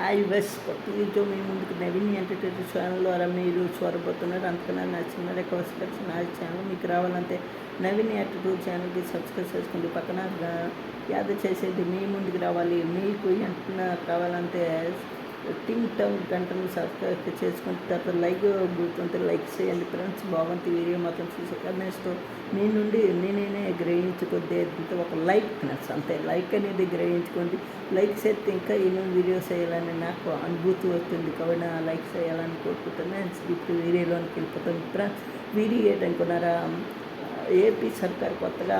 Hi bus కొత్త మీ ముందుకు Naveen entertainment channel ద్వారా మీరు చూడబోతున్నారు. అంతకన్నా నచ్చిన రిక్వెస్ట్ నా ఛానల్ మీకు రావాలంటే నవీన్ ఎంటర్టైన్ ఛానల్కి సబ్స్క్రైబ్ చేసుకోండి పక్కన యాద చేసేది మీ ముందుకు రావాలి. మీకు ఎంత కావాలంటే టింగ్ టౌన్ గంటను సబ్స్క్రైబ్ చేసుకుని తర్వాత లైక్ గుర్తుంటే లైక్ చేయండి ఫ్రెండ్స్. బాగుంది వీడియో మాత్రం చూసాక నెక్స్ట్ మీ నుండి నేనే గ్రహించుకుంటే ఒక లైక్ ఫ్రెండ్స్. అంతే లైక్ అనేది గ్రహించుకోండి. లైక్ చేస్తే ఇంకా ఎన్నో వీడియోస్ చేయాలని నాకు అనుభూతి వస్తుంది. కాబట్టి నా లైక్ చేయాలని కోరుకుంటున్నాను. ఇప్పుడు వీడియోలోనికి వెళ్ళిపోతాను ఫ్రెండ్స్ వీడియో ఏంటనుకున్నారా ఏపీ సర్కార్ కొత్తగా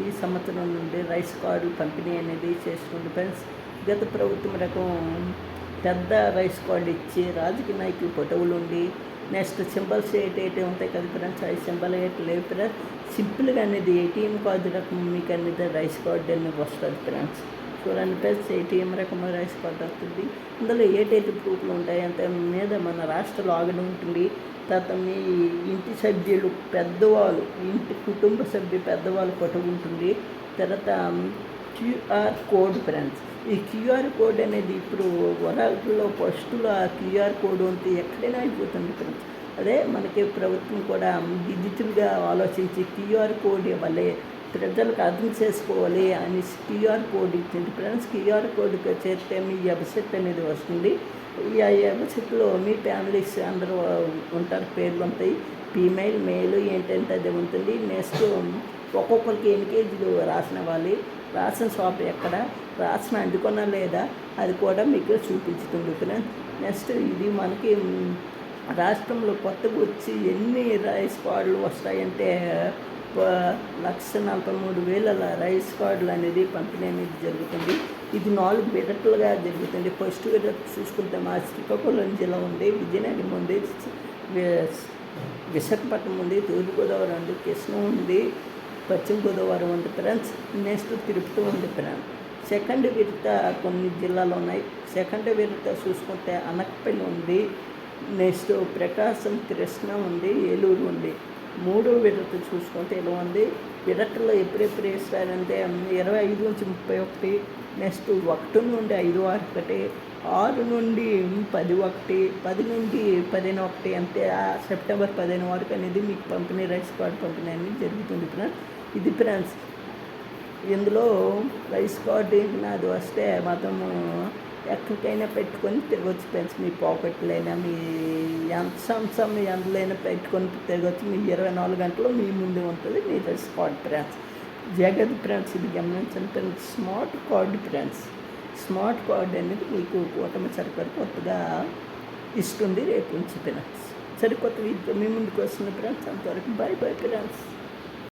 ఈ సంవత్సరం నుండి రైస్ కార్డు పంపిణీ అనేది చేస్తుంది. ఫ్రెండ్స్ గత ప్రభుత్వం రకం పెద్ద రైస్ కార్డు ఇచ్చి రాజకీయ నాయకులు ఫోటోలు ఉండి నెక్స్ట్ సింబల్స్ ఏటైతే ఉంటాయి కదా ఫ్రెండ్స్ అవి సింబల్ ఏటి లేవు ఫ్రెండ్స్ సింపుల్గా అనేది ఏటీఎం కార్డు రకం మీకు అనేది రైస్ కార్డు అనేది వస్తుంది ఫ్రెండ్స్ చూడండి ఫ్రెండ్స్ ఏటీఎం రకం రైస్ కార్డు వస్తుంది. ఇందులో ఏటైతే ప్రూఫ్లు ఉంటాయి అంత మీద మన రాష్ట్ర లాగిన్ ఉంటుంది. తర్వాత మీ ఇంటి సభ్యులు పెద్దవాళ్ళు ఇంటి కుటుంబ సభ్యు పెద్దవాళ్ళు ఫోటో ఉంటుంది. తర్వాత క్యూఆర్ కోడ్ ఫ్రెండ్స్. ఈ క్యూఆర్ కోడ్ అనేది ఇప్పుడు వరాల్లో ఫస్ట్లో ఆ క్యూఆర్ కోడ్ ఉంటే ఎక్కడైనా అయిపోతుంది ఫ్రెండ్స్. అదే మనకి ప్రభుత్వం కూడా డిజిటల్గా ఆలోచించి క్యూఆర్ కోడ్ ఇవ్వాలి ప్రజలకు అర్థం చేసుకోవాలి అని క్యూఆర్ కోడ్ ఇచ్చింది. ఫ్రెండ్స్ క్యూఆర్ కోడ్ చేస్తే మీ వెబ్సైట్ అనేది వస్తుంది. ఈ ఆ వెబ్సైట్లో మీ ఫ్యామిలీస్ అందరూ ఉంటారు పేర్లు ఉంటాయి. ఫీమేల్ మేల్ ఏంటంటే అది ఉంటుంది. నెక్స్ట్ ఒక్కొక్కరికి ఎన్ని కేజీలు రాసిన వాళ్ళు రాసిన షాప్ ఎక్కడ రాసిన అందుకున్నా లేదా అది కూడా మీకు చూపించుతుంది ఫ్రెండ్స్. నెక్స్ట్ ఇది మనకి రాష్ట్రంలో కొత్తగా వచ్చి ఎన్ని రైస్ కార్డులు వస్తాయంటే లక్ష నలభై మూడు వేల రైస్ కార్డులు అనేది పంపిణీ అనేది జరుగుతుంది. ఇది నాలుగు విడతలుగా జరుగుతుంది. ఫస్ట్ విడత చూసుకుంటే మా శ్రీకాకుళం జిల్లా ఉంది విజయనగరం ఉంది విశాఖపట్నం ఉంది తూర్పుగోదావరి ఉంది కృష్ణ ఉంది పశ్చిమ గోదావరి ఉంది ఫ్రెండ్స్ నెక్స్ట్ తిరుపతి ఉంది ఫ్రెండ్స్ సెకండ్ విడత కొన్ని జిల్లాలు ఉన్నాయి. సెకండ్ విడత చూసుకుంటే అనకపల్లి ఉంది నెక్స్ట్ ప్రకాశం కృష్ణ ఉంది ఏలూరు ఉంది. మూడో విడత చూసుకుంటే ఇలా ఉంది? విడతలో ఎప్పుడెప్పుడు వేస్తారంటే ఇరవై ఐదు నుంచి ముప్పై ఒకటి నెక్స్ట్ ఒకటి నుండి ఐదు ఒకటి ఆరు నుండి పది ఒకటి పది నుండి పదిహేను ఒకటి అంటే సెప్టెంబర్ పదిహేను వరకు అనేది మీకు పంపిణీ రైస్ కార్డ్ పంపిణీ అనేది జరుగుతుంది ఫ్రెండ్స్. ఇది ఫ్రెండ్స్ ఇందులో రైస్ కార్డ్ నాది వస్తే మాత్రము ఎక్కడికైనా పెట్టుకొని తిరగచ్చు ఫ్రెండ్స్. మీ పాకెట్లైనా మీ ఎంత సంవత్సరం ఎందులైనా పెట్టుకొని తిరగచ్చు. మీ ఇరవై నాలుగు గంటలు మీ ముందే ఉంటుంది. మీ స్పాట్ కార్డ్ ఫ్రెండ్స్. జగత్ ఫ్రెండ్స్ ఇది గమనించండి friends. Smart card friends. Smart card అనేది మీకు కూటమి సరిపడి కొత్తగా ఇస్తుంది. రేపు నుంచి ఫ్రెండ్స్. సరికొత్త మీ ముందుకు వస్తుంది ఫ్రెండ్స్ అంతవరకు బై బై ఫ్రెండ్స్.